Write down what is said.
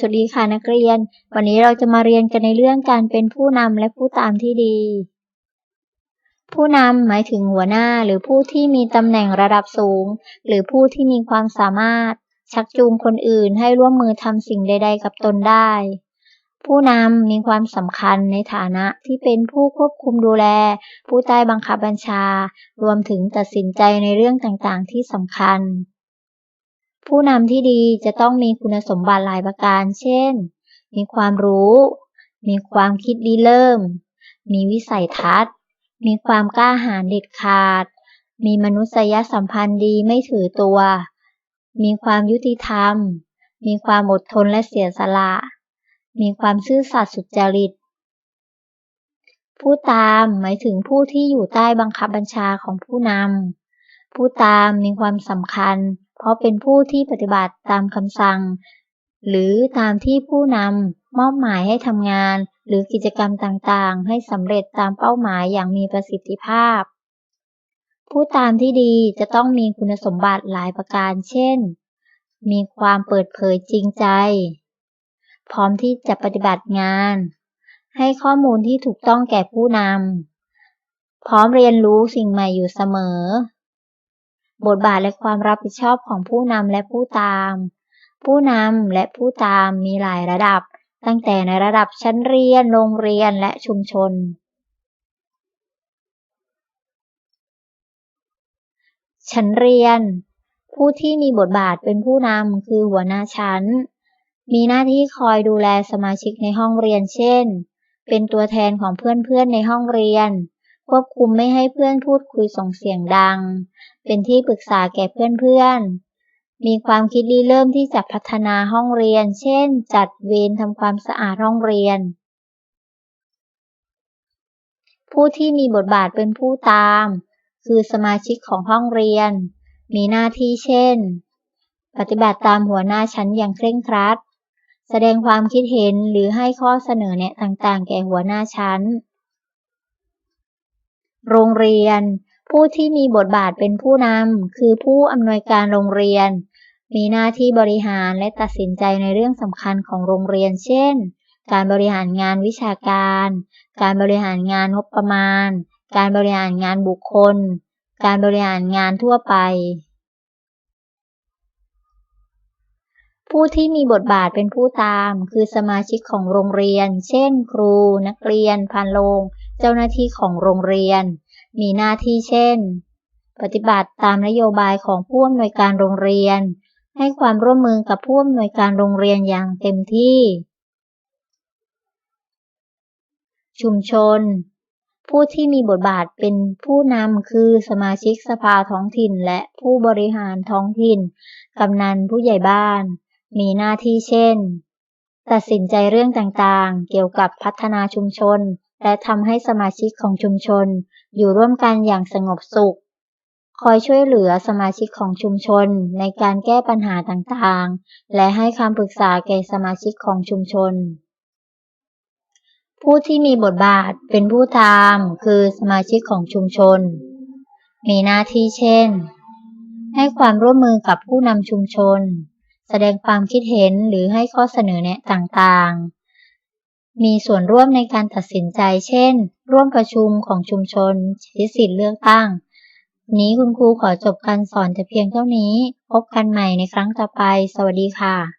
สวัสดีค่ะนักเรียน วันนี้เราจะมาเรียนกันในเรื่องการเป็นผู้นำและผู้ตามที่ดี ผู้นำหมายถึงหัวหน้าหรือผู้ที่มีตำแหน่งระดับสูง หรือผู้ที่มีความสามารถ ชักจูงคนอื่นให้ร่วมมือทำสิ่งใด ๆ กับตนได้ ผู้นำมีความสำคัญในฐานะที่เป็นผู้ควบคุมดูแล ผู้ใต้บังคับบัญชา รวมถึงตัดสินใจในเรื่องต่างๆ ที่สำคัญ ผู้นำที่ดีจะต้องมีคุณสมบัติหลายประการ เช่น มีความรู้ มีความคิดดีเริ่ม มีวิสัยทัศน์ มีความกล้าหาญเด็ดขาด มีมนุษยสัมพันธ์ดีไม่ถือตัว มีความยุติธรรม มีความอดทนและเสียสละ มีความซื่อสัตย์สุจริต ผู้ตามหมายถึงผู้ที่อยู่ใต้บังคับบัญชาของผู้นำ ผู้ตามมีความสำคัญ เพราะเป็นผู้ที่ปฏิบัติตามคำสั่ง หรือตามที่ผู้นำมอบหมายให้ทำงาน หรือกิจกรรมต่างๆ ให้สำเร็จตามเป้าหมายอย่างมีประสิทธิภาพ ผู้ตามที่ดีจะต้องมีคุณสมบัติหลายประการ เช่น มีความเปิดเผยจริงใจ พร้อมที่จะปฏิบัติงาน ให้ข้อมูลที่ถูกต้องแก่ผู้นำพร้อมเรียนรู้สิ่งใหม่อยู่เสมอ บทบาทและความรับผิดชอบของผู้นำและผู้ตาม ผู้นำและผู้ตามมีหลายระดับ ตั้งแต่ในระดับชั้นเรียน โรงเรียนและชุมชน ชั้นเรียน ผู้ที่มีบทบาทเป็นผู้นำคือหัวหน้าชั้น มีหน้าที่คอยดูแลสมาชิกในห้องเรียนเช่น เป็นตัวแทนของเพื่อนๆในห้องเรียน ควบคุมไม่ให้เพื่อนพูดคุยส่งเสียงดัง เป็นที่ปรึกษาแก่เพื่อนๆ มีความคิดริเริ่มที่จะพัฒนาห้องเรียน เช่น จัดเวรทำความสะอาดห้องเรียน ผู้ที่มีบทบาทเป็นผู้ตาม คือสมาชิกของห้องเรียน มีหน้าที่เช่น ปฏิบัติตามหัวหน้าชั้นอย่างเคร่งครัด แสดงความคิดเห็นหรือให้ข้อเสนอแนะต่างๆ แก่หัวหน้าชั้น โรงเรียน ผู้ที่มีบทบาทเป็นผู้นำคือผู้อำนวยการโรงเรียน มีหน้าที่บริหารและตัดสินใจในเรื่องสำคัญของโรงเรียน เช่น การบริหารงานวิชาการ การบริหารงานงบประมาณ การบริหารงานบุคคล การบริหารงานทั่วไปผู้ที่มีบทบาทเป็นผู้ตาม คือสมาชิกของโรงเรียน เช่น ครู นักเรียน พันโรง เจ้าหน้าที่ของโรงเรียน มีหน้าที่เช่น ปฏิบัติตามนโยบายของผู้อำนวยการโรงเรียน ให้ความร่วมมือกับผู้อำนวยการโรงเรียนอย่างเต็มที่ ชุมชน ผู้ที่มีบทบาทเป็นผู้นำคือสมาชิกสภาท้องถิ่นและผู้บริหารท้องถิ่น กำนันผู้ใหญ่บ้าน มีหน้าที่เช่นตัดสินใจเรื่องต่างๆ เกี่ยวกับพัฒนาชุมชน และทำให้สมาชิกของชุมชนอยู่ร่วมกันอย่างสงบสุข คอยช่วยเหลือสมาชิกของชุมชนในการแก้ปัญหาต่างๆ และให้คำปรึกษาแก่สมาชิกของชุมชน ผู้ที่มีบทบาทเป็นผู้ตามคือสมาชิกของชุมชน มีหน้าที่เช่น ให้ความร่วมมือกับผู้นำชุมชน แสดงความคิดเห็นหรือให้ข้อเสนอแนะต่างๆ มีส่วนร่วมในการตัดสินใจ เช่น ร่วมประชุมของชุมชนใช้สิทธิเลือกตั้ง นี้คุณครูขอจบการสอนแต่เพียงเท่านี้ พบกันใหม่ในครั้งต่อไป สวัสดีค่ะ